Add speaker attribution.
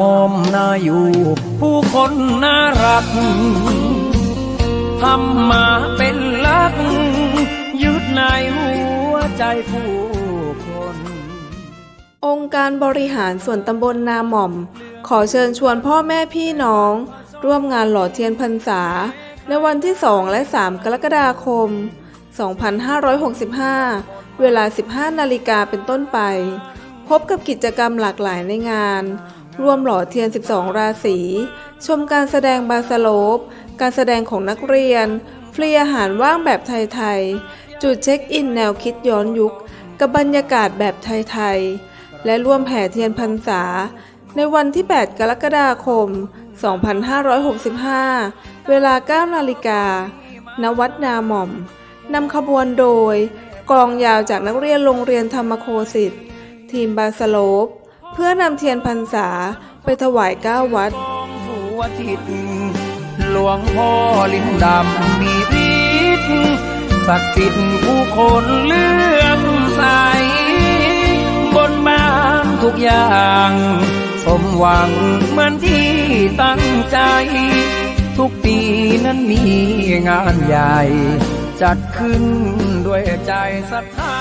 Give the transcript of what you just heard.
Speaker 1: มอมน่าอยู่ ผู้คนน่ารักทำมาเป็นลัก ยึดในหัวใจผู้คน
Speaker 2: องค์การบริหารส่วนตำบลนาหม่อม ขอเชิญชวนพ่อแม่พี่น้อง ร่วมงานหล่อเทียนพรรษา ในวันที่ 2 และ 3 กรกฎาคม 2565 เวลา 15 นาฬิกาเป็นต้นไป พบกับกิจกรรมหลากหลายในงาน ร่วมหล่อเทียน 12 ราศี ชมการแสดงบาสโลป การแสดงของนักเรียน ฟรีอาหารว่างแบบไทยๆ จุดเช็คอินแนวคิดย้อนยุค กับบรรยากาศแบบไทยๆ และร่วมแห่เทียนพรรษา ในวันที่ 8 กรกฎาคม 2565 เวลา 9 นาฬิกา ณ วัดนาหม่อม นำขบวนโดยกลองยาวจากนักเรียนโรงเรียนธรรมโคสิทธิ์ ทีมบาสโลป เพื่อนำเทียนพรรษาไปถวาย9วัด
Speaker 1: ทั่วทิศหลวงพ่อลิ้นดำมีฤทธิ์ศักดิ์สิทธิ์ผู้คนเลื่อมใส บนบานทุกอย่าง สมหวังเหมือนที่ตั้งใจ ทุกปีนั้นมีงานใหญ่ จัดขึ้นด้วยใจศรัทธา